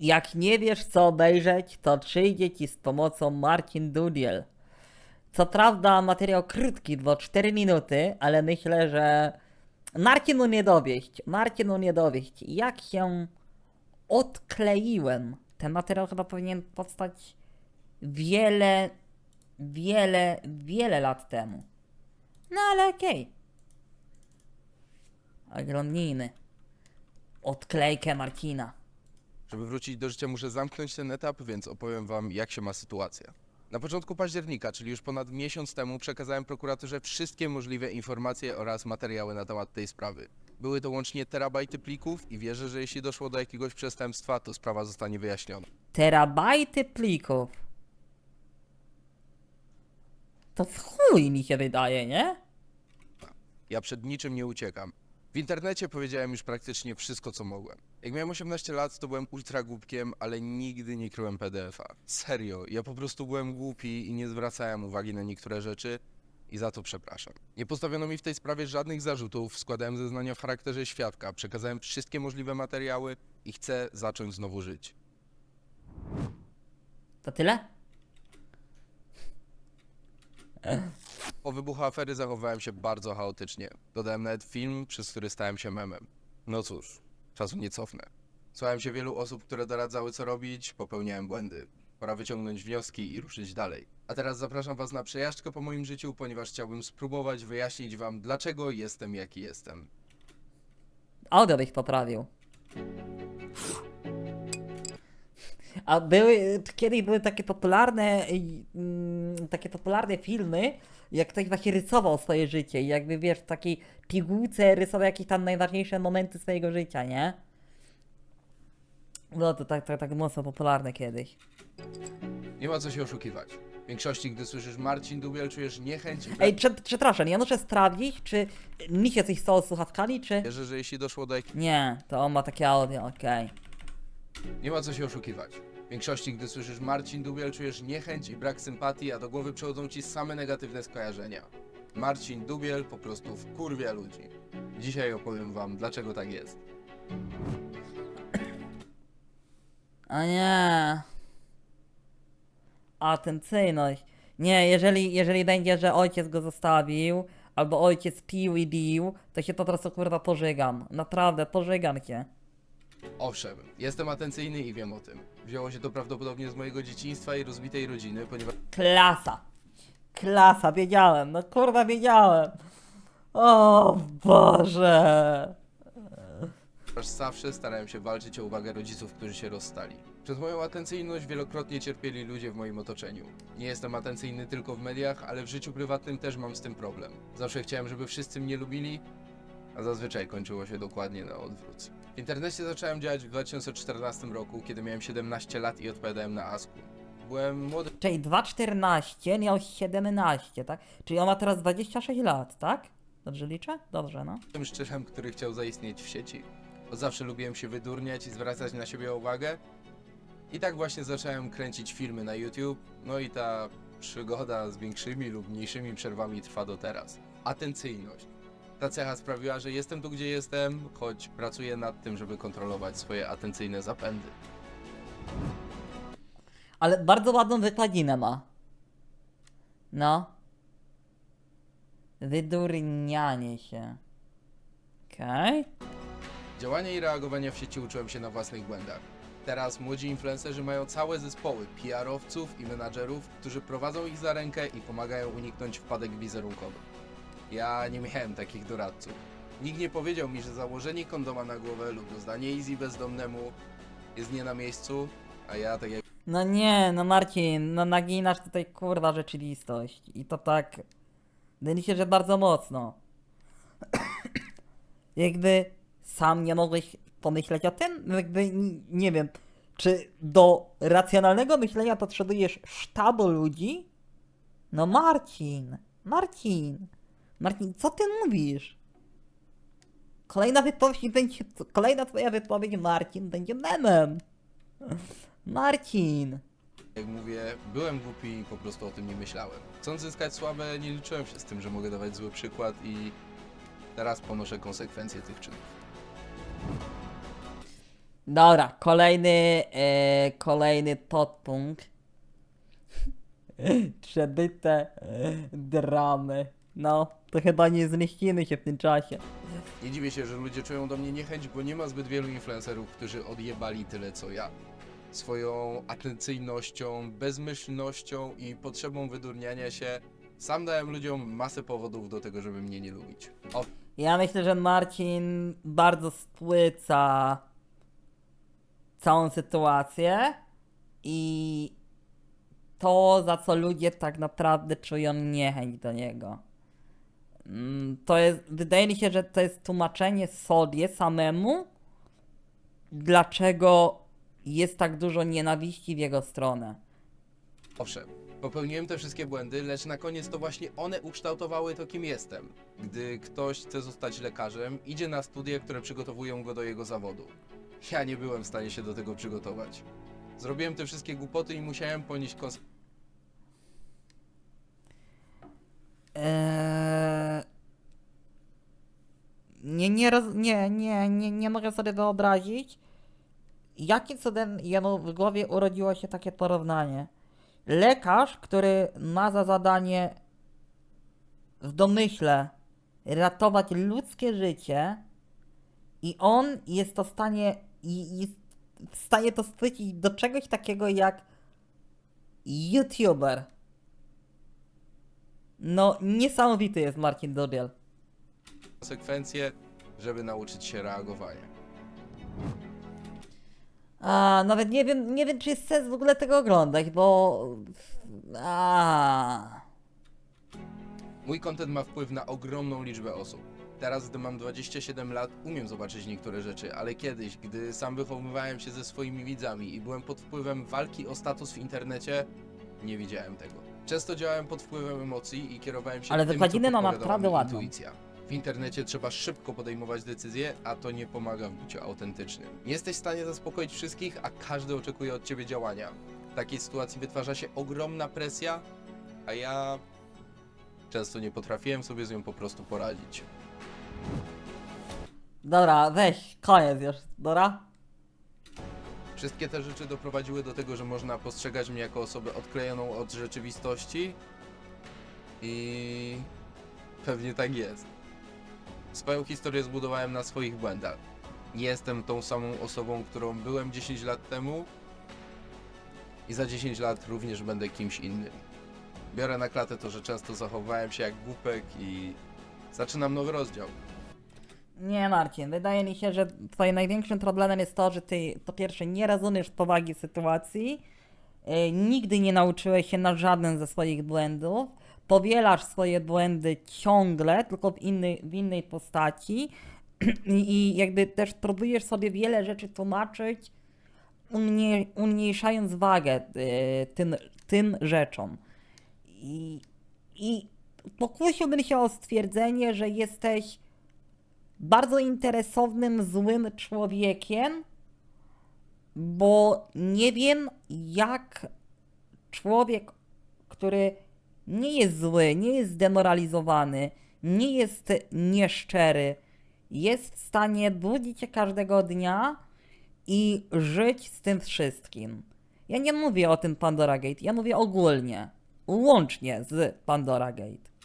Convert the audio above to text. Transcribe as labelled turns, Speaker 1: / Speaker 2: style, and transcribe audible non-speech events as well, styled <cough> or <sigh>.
Speaker 1: Jak nie wiesz co obejrzeć, to przyjdzie ci z pomocą Marcin Dudiel. Co prawda materiał krótki, bo 4 minuty, ale myślę, że Marcinu nie dowieść, Marcinu nie dowieść. Jak się odkleiłem, ten materiał chyba powinien powstać wiele, wiele, wiele lat temu. No ale okej. Oglądnijmy. Odklejkę Marcina.
Speaker 2: Żeby wrócić do życia, muszę zamknąć ten etap, więc opowiem wam, jak się ma sytuacja. Na początku października, czyli już ponad miesiąc temu, przekazałem prokuraturze wszystkie możliwe informacje oraz materiały na temat tej sprawy. Były to łącznie terabajty plików i wierzę, że jeśli doszło do jakiegoś przestępstwa, to sprawa zostanie wyjaśniona.
Speaker 1: terabajty plików. To w chuj mi się wydaje, nie?
Speaker 2: Ja przed niczym nie uciekam. W internecie powiedziałem już praktycznie wszystko, co mogłem. Jak miałem 18 lat, to byłem ultra głupkiem, ale nigdy nie kryłem PDF-a. Serio, ja po prostu byłem głupi i nie zwracałem uwagi na niektóre rzeczy i za to przepraszam. Nie postawiono mi w tej sprawie żadnych zarzutów, składałem zeznania w charakterze świadka, przekazałem wszystkie możliwe materiały i chcę zacząć znowu żyć.
Speaker 1: To tyle?
Speaker 2: Po wybuchu afery zachowałem się bardzo chaotycznie. Dodałem nawet film, przez który stałem się memem. No cóż, czasu nie cofnę. Słuchałem się wielu osób, które doradzały co robić, popełniałem błędy. Pora wyciągnąć wnioski i ruszyć dalej. A teraz zapraszam was na przejażdżkę po moim życiu, ponieważ chciałbym spróbować wyjaśnić wam, dlaczego jestem jaki jestem.
Speaker 1: Audio byś poprawił. A były, kiedyś były takie popularne, mm, takie popularne filmy, jak ktoś właśnie rysował swoje życie i jakby wiesz, w takiej pigułce rysował jakieś tam najważniejsze momenty swojego życia, nie? No to tak, tak, tak mocno popularne kiedyś.
Speaker 2: Nie ma co się oszukiwać. W większości, gdy słyszysz Marcin Dubiel, czujesz niechęć
Speaker 1: Ej, prze, przepraszam, ja muszę sprawdzić, czy mi się coś stało z słuchawkami, czy...
Speaker 2: wierzę, że jeśli doszło do jak...
Speaker 1: Nie, to on ma takie audio, okej.
Speaker 2: Nie ma co się oszukiwać. W większości, gdy słyszysz Marcin Dubiel, czujesz niechęć i brak sympatii, a do głowy przychodzą ci same negatywne skojarzenia. Marcin Dubiel po prostu wkurwia ludzi. Dzisiaj opowiem wam, dlaczego tak jest.
Speaker 1: A nie. Atencyjność. Nie, jeżeli, jeżeli będzie, że ojciec go zostawił, albo ojciec pił i bił, to się po prostu kurwa pożygam. Naprawdę, pożygam się.
Speaker 2: Owszem, jestem atencyjny i wiem o tym. Wzięło się to prawdopodobnie z mojego dzieciństwa i rozbitej rodziny, ponieważ
Speaker 1: Klasa. Klasa, wiedziałem, no kurwa wiedziałem. O Boże.
Speaker 2: zawsze starałem się walczyć o uwagę rodziców, którzy się rozstali. Przez moją atencyjność wielokrotnie cierpieli ludzie w moim otoczeniu. Nie jestem atencyjny tylko w mediach, ale w życiu prywatnym też mam z tym problem. Zawsze chciałem, żeby wszyscy mnie lubili, a zazwyczaj kończyło się dokładnie na odwrót. W internecie zacząłem działać w 2014 roku, kiedy miałem 17 lat i odpowiadałem na Asku. Byłem młodym
Speaker 1: Czyli 2,14 miał 17, tak? Czyli on ma teraz 26 lat, tak? Dobrze liczę? Dobrze, no.
Speaker 2: szczerem, który chciał zaistnieć w sieci. Od zawsze lubiłem się wydurniać i zwracać na siebie uwagę. I tak właśnie zacząłem kręcić filmy na YouTube, no i ta przygoda z większymi lub mniejszymi przerwami trwa do teraz. Atencyjność. Ta cecha sprawiła, że jestem tu, gdzie jestem, choć pracuję nad tym, żeby kontrolować swoje atencyjne zapędy.
Speaker 1: Ale bardzo ładną wykładzinę ma. No. Wydurnianie się. Okej.
Speaker 2: Działania i reagowania w sieci uczyłem się na własnych błędach. Teraz młodzi influencerzy mają całe zespoły PR-owców i menadżerów, którzy prowadzą ich za rękę i pomagają uniknąć wpadek wizerunkowych. Ja nie miałem takich doradców. Nikt nie powiedział mi, że założenie kondoma na głowę lub rozdanie easy bezdomnemu jest nie na miejscu, a ja tak jak
Speaker 1: No nie, no Marcin, no naginasz tutaj kurwa rzeczywistość. I to tak. Wydaje się, że bardzo mocno. <clears throat> Jakby sam nie mogłeś pomyśleć o tym? No Jakby nie wiem, czy do racjonalnego myślenia potrzebujesz sztabu ludzi? No Marcin, Marcin, Marcin, co ty mówisz? Kolejna wypowiedź będzie, kolejna twoja wypowiedź Marcin będzie memem. Marcin.
Speaker 2: Jak mówię, byłem głupi i po prostu o tym nie myślałem. Chcąc zyskać sławę, nie liczyłem się z tym, że mogę dawać zły przykład i teraz ponoszę konsekwencje tych czynów.
Speaker 1: Dobra, kolejny, e, kolejny podpunkt. <laughs> Przebyte dramy. No, nie zmieścimy się w tym czasie.
Speaker 2: Nie dziwię się, że ludzie czują do mnie niechęć, bo nie ma zbyt wielu influencerów, którzy odjebali tyle co ja. Swoją atencyjnością, bezmyślnością i potrzebą wydurniania się sam dałem ludziom masę powodów do tego, żeby mnie nie lubić. O,
Speaker 1: Ja myślę, że Marcin bardzo spłyca całą sytuację i to, za co ludzie tak naprawdę czują niechęć do niego. Mm, To jest, wydaje mi się, że to jest tłumaczenie sobie samemu, dlaczego jest tak dużo nienawiści w jego stronę.
Speaker 2: Owszem, popełniłem te wszystkie błędy, lecz na koniec to właśnie one ukształtowały to, kim jestem. Gdy ktoś chce zostać lekarzem, idzie na studia, które przygotowują go do jego zawodu. Ja nie byłem w stanie się do tego przygotować. Zrobiłem te wszystkie głupoty i musiałem ponieść konsekwencje.
Speaker 1: Nie, nie, roz... nie, nie, nie, nie mogę sobie wyobrazić, jakim cudem jemu w głowie urodziło się takie porównanie. Lekarz, który ma za zadanie w domyśle ratować ludzkie życie i on jest to stanie, jest w stanie to stwierdzić do czegoś takiego jak YouTuber. No, niesamowity jest Marcin Dubiel.
Speaker 2: konsekwencje, żeby nauczyć się reagowania.
Speaker 1: A, nawet nie wiem, nie wiem, czy jest sens w ogóle tego oglądać, bo... A.
Speaker 2: Mój content ma wpływ na ogromną liczbę osób. Teraz, gdy mam 27 lat, umiem zobaczyć niektóre rzeczy, ale kiedyś, gdy sam wychowywałem się ze swoimi widzami i byłem pod wpływem walki o status w internecie, nie widziałem tego. Często działałem pod wpływem emocji i kierowałem się
Speaker 1: Ale
Speaker 2: tym, co
Speaker 1: ma
Speaker 2: podpowiadała
Speaker 1: naprawdę
Speaker 2: mi
Speaker 1: ładną.
Speaker 2: intuicja. W internecie trzeba szybko podejmować decyzje, a to nie pomaga w byciu autentycznym. Nie jesteś w stanie zaspokoić wszystkich, a każdy oczekuje od ciebie działania. W takiej sytuacji wytwarza się ogromna presja, a ja często nie potrafiłem sobie z nią po prostu poradzić.
Speaker 1: Dobra, weź, koniec już, dobra?
Speaker 2: Wszystkie te rzeczy doprowadziły do tego, że można postrzegać mnie jako osobę odklejoną od rzeczywistości i pewnie tak jest. Swoją historię zbudowałem na swoich błędach. Nie jestem tą samą osobą, którą byłem 10 lat temu i za 10 lat również będę kimś innym. Biorę na klatę to, że często zachowałem się jak głupek i zaczynam nowy rozdział.
Speaker 1: Nie, Marcin, wydaje mi się, że twoim największym problemem jest to, że ty po pierwsze nie rozumiesz powagi sytuacji, yy, nigdy nie nauczyłeś się na żaden ze swoich błędów, powielasz swoje błędy ciągle, tylko w innej, w innej postaci <clears throat> I, jakby też próbujesz sobie wiele rzeczy tłumaczyć, umnie, umniejszając wagę yy, tym, tym rzeczom. I, I pokusiłbym się o stwierdzenie, że jesteś bardzo interesownym, złym człowiekiem, bo nie wiem, jak człowiek, który nie jest zły, nie jest zdemoralizowany, nie jest nieszczery, jest w stanie budzić się każdego dnia i żyć z tym wszystkim. Ja nie mówię o tym Pandora Gate, ja mówię ogólnie, łącznie z Pandora Gate.